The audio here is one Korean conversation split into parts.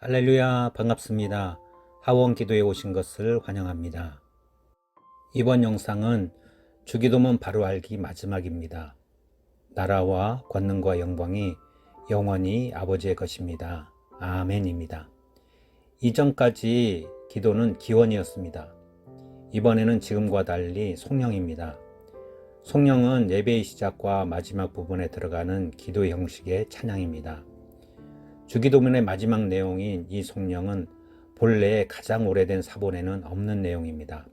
할렐루야 반갑습니다. 하원 기도에 오신 것을 환영합니다. 이번 영상은 주기도문 바로 알기 마지막입니다. 나라와 권능과 영광이 영원히 아버지의 것입니다. 아멘입니다. 이전까지 기도는 기원이었습니다. 이번에는 지금과 달리 송령입니다. 송령은 예배의 시작과 마지막 부분에 들어가는 기도 형식의 찬양입니다. 주기도문의 마지막 내용인 이 송령은 본래 가장 오래된 사본에는 없는 내용입니다.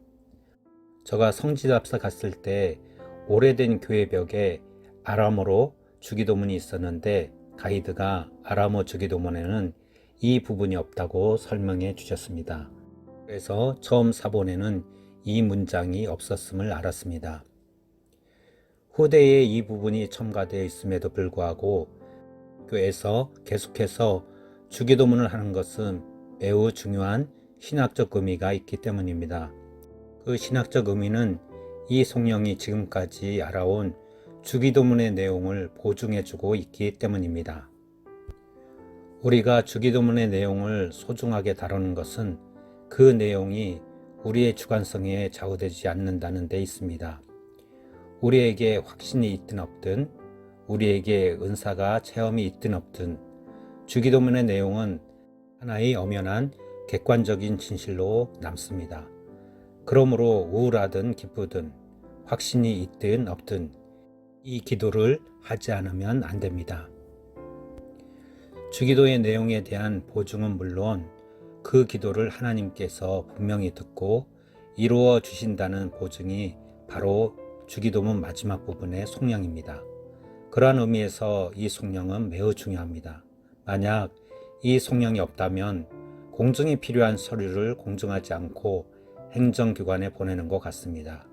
제가 성지답사 갔을 때 오래된 교회 벽에 아람어로 주기도문이 있었는데 가이드가 아람어 주기도문에는 이 부분이 없다고 설명해 주셨습니다. 그래서 처음 사본에는 이 문장이 없었음을 알았습니다. 후대에 이 부분이 첨가되어 있음에도 불구하고 교회에서 계속해서 주기도문을 하는 것은 매우 중요한 신학적 의미가 있기 때문입니다. 그 신학적 의미는 이 성령이 지금까지 알아온 주기도문의 내용을 보증해주고 있기 때문입니다. 우리가 주기도문의 내용을 소중하게 다루는 것은 그 내용이 우리의 주관성에 좌우되지 않는다는 데 있습니다. 우리에게 확신이 있든 없든 우리에게 은사가 체험이 있든 없든 주기도문의 내용은 하나의 엄연한 객관적인 진실로 남습니다. 그러므로 우울하든 기쁘든 확신이 있든 없든 이 기도를 하지 않으면 안 됩니다. 주기도의 내용에 대한 보증은 물론 그 기도를 하나님께서 분명히 듣고 이루어 주신다는 보증이 바로 주기도문 마지막 부분의 속량입니다. 그러한 의미에서 이 속령은 매우 중요합니다. 만약 이 속령이 없다면 공증이 필요한 서류를 공증하지 않고 행정기관에 보내는 것 같습니다.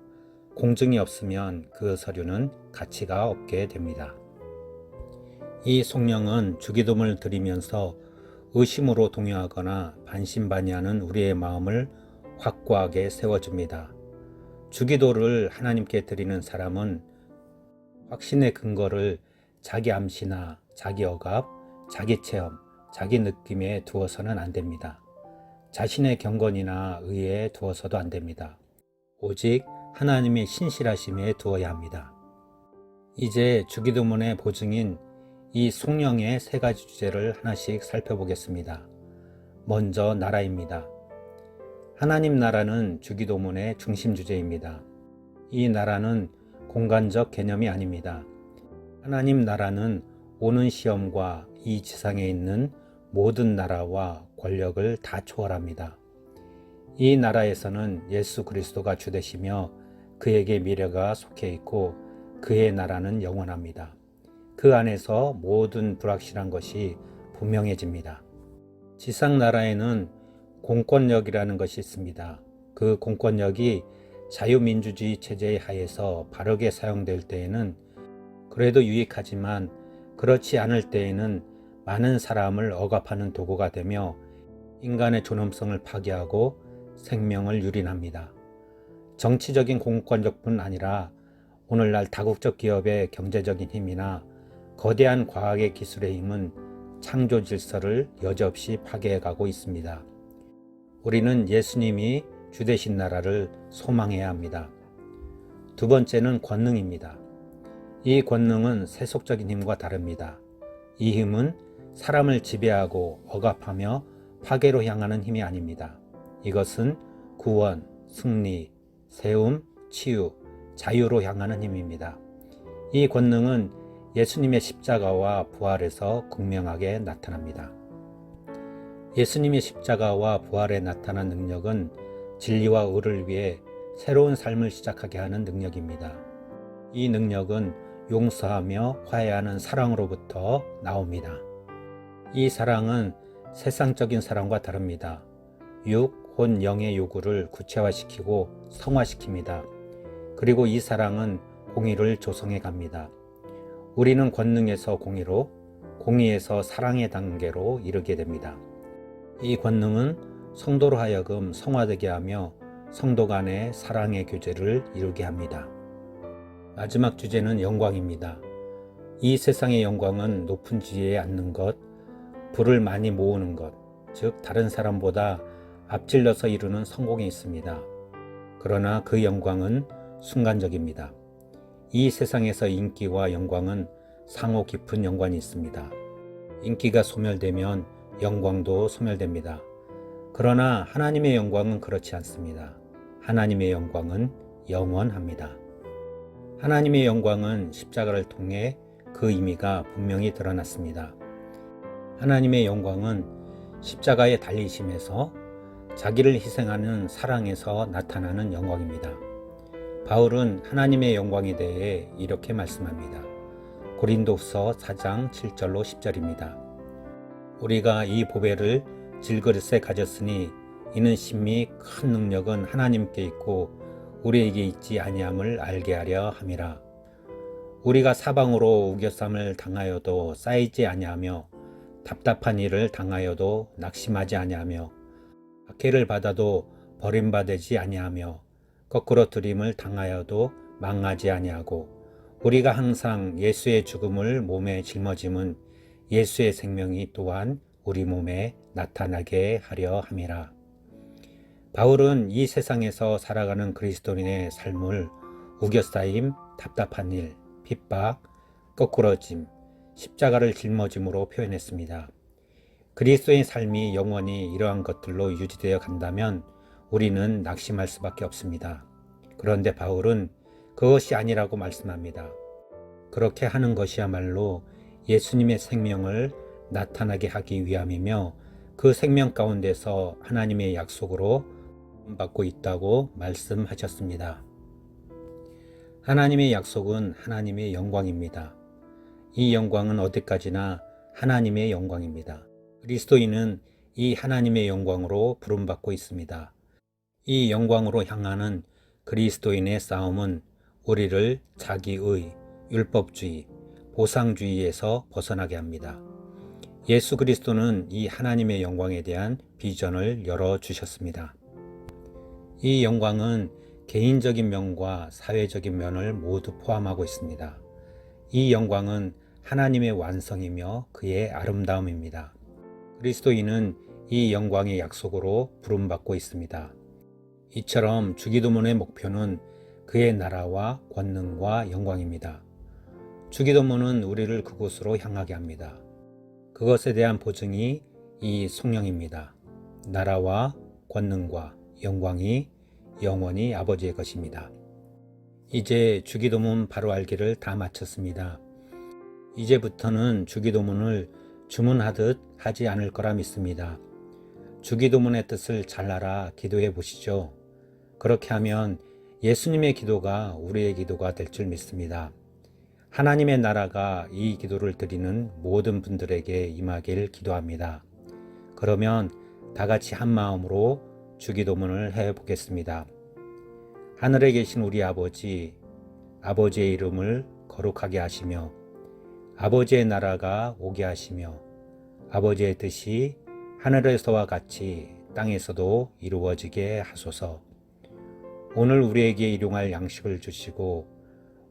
공증이 없으면 그 서류는 가치가 없게 됩니다. 이 속령은 주기도문을 드리면서 의심으로 동요하거나 반신반의하는 우리의 마음을 확고하게 세워줍니다. 주기도를 하나님께 드리는 사람은 확신의 근거를 자기 암시나 자기 억압, 자기 체험, 자기 느낌에 두어서는 안 됩니다. 자신의 경건이나 의에 두어서도 안 됩니다. 오직 하나님의 신실하심에 두어야 합니다. 이제 주기도문의 보증인 이 송령의 세 가지 주제를 하나씩 살펴보겠습니다. 먼저 나라입니다. 하나님 나라는 주기도문의 중심 주제입니다. 이 나라는 공간적 개념이 아닙니다. 하나님 나라는 오는 시험과 이 지상에 있는 모든 나라와 권력을 다 초월합니다. 이 나라에서는 예수 그리스도가 주되시며 그에게 미래가 속해 있고 그의 나라는 영원합니다. 그 안에서 모든 불확실한 것이 분명해집니다. 지상 나라에는 공권력이라는 것이 있습니다. 그 공권력이 자유민주주의 체제의 하에서 바르게 사용될 때에는 그래도 유익하지만 그렇지 않을 때에는 많은 사람을 억압하는 도구가 되며 인간의 존엄성을 파괴하고 생명을 유린합니다. 정치적인 공권력뿐 아니라 오늘날 다국적 기업의 경제적인 힘이나 거대한 과학의 기술의 힘은 창조 질서를 여지없이 파괴해 가고 있습니다. 우리는 예수님이 주되신 나라를 소망해야 합니다. 두 번째는 권능입니다. 이 권능은 세속적인 힘과 다릅니다. 이 힘은 사람을 지배하고 억압하며 파괴로 향하는 힘이 아닙니다. 이것은 구원, 승리, 세움, 치유, 자유로 향하는 힘입니다. 이 권능은 예수님의 십자가와 부활에서 극명하게 나타납니다. 예수님의 십자가와 부활에 나타난 능력은 진리와 의를 위해 새로운 삶을 시작하게 하는 능력입니다. 이 능력은 용서하며 화해하는 사랑으로부터 나옵니다. 이 사랑은 세상적인 사랑과 다릅니다. 육, 혼, 영의 요구를 구체화시키고 성화시킵니다. 그리고 이 사랑은 공의를 조성해 갑니다. 우리는 권능에서 공의로, 공의에서 사랑의 단계로 이르게 됩니다. 이 권능은 성도로 하여금 성화되게 하며 성도 간의 사랑의 교제를 이루게 합니다. 마지막 주제는 영광입니다. 이 세상의 영광은 높은 지위에 앉는 것, 부를 많이 모으는 것, 즉 다른 사람보다 앞질러서 이루는 성공이 있습니다. 그러나 그 영광은 순간적입니다. 이 세상에서 인기와 영광은 상호 깊은 연관이 있습니다. 인기가 소멸되면 영광도 소멸됩니다. 그러나 하나님의 영광은 그렇지 않습니다. 하나님의 영광은 영원합니다. 하나님의 영광은 십자가를 통해 그 의미가 분명히 드러났습니다. 하나님의 영광은 십자가의 달리심에서 자기를 희생하는 사랑에서 나타나는 영광입니다. 바울은 하나님의 영광에 대해 이렇게 말씀합니다. 고린도서 4장 7절로 10절입니다. 우리가 이 보배를 질그릇에 가졌으니 이는 심히 큰 능력은 하나님께 있고 우리에게 있지 아니함을 알게 하려 함이라. 우리가 사방으로 우겨쌈을 당하여도 쌓이지 아니하며 답답한 일을 당하여도 낙심하지 아니하며 박해를 받아도 버림받지 아니하며 거꾸로 들임을 당하여도 망하지 아니하고 우리가 항상 예수의 죽음을 몸에 짊어짐은 예수의 생명이 또한 우리 몸에 나타나게 하려 함이라. 바울은 이 세상에서 살아가는 그리스도인의 삶을 우겨싸임, 답답한 일, 핍박, 거꾸러짐, 십자가를 짊어짐으로 표현했습니다. 그리스도의 삶이 영원히 이러한 것들로 유지되어 간다면 우리는 낙심할 수밖에 없습니다. 그런데 바울은 그것이 아니라고 말씀합니다. 그렇게 하는 것이야말로 예수님의 생명을 나타나게 하기 위함이며 그 생명 가운데서 하나님의 약속으로 받고 있다고 말씀하셨습니다. 하나님의 약속은 하나님의 영광입니다. 이 영광은 어디까지나 하나님의 영광입니다. 그리스도인은 이 하나님의 영광으로 부름받고 있습니다. 이 영광으로 향하는 그리스도인의 싸움은 우리를 자기의, 율법주의, 보상주의에서 벗어나게 합니다. 예수 그리스도는 이 하나님의 영광에 대한 비전을 열어주셨습니다. 이 영광은 개인적인 면과 사회적인 면을 모두 포함하고 있습니다. 이 영광은 하나님의 완성이며 그의 아름다움입니다. 그리스도인은 이 영광의 약속으로 부름받고 있습니다. 이처럼 주기도문의 목표는 그의 나라와 권능과 영광입니다. 주기도문은 우리를 그곳으로 향하게 합니다. 그것에 대한 보증이 이 성령입니다. 나라와 권능과 영광이 영원히 아버지의 것입니다. 이제 주기도문 바로 알기를 다 마쳤습니다. 이제부터는 주기도문을 주문하듯 하지 않을 거라 믿습니다. 주기도문의 뜻을 잘 알아 기도해 보시죠. 그렇게 하면 예수님의 기도가 우리의 기도가 될 줄 믿습니다. 하나님의 나라가 이 기도를 드리는 모든 분들에게 임하길 기도합니다. 그러면 다 같이 한 마음으로 주기도문을 해 보겠습니다. 하늘에 계신 우리 아버지, 아버지의 이름을 거룩하게 하시며, 아버지의 나라가 오게 하시며, 아버지의 뜻이 하늘에서와 같이 땅에서도 이루어지게 하소서. 오늘 우리에게 일용할 양식을 주시고,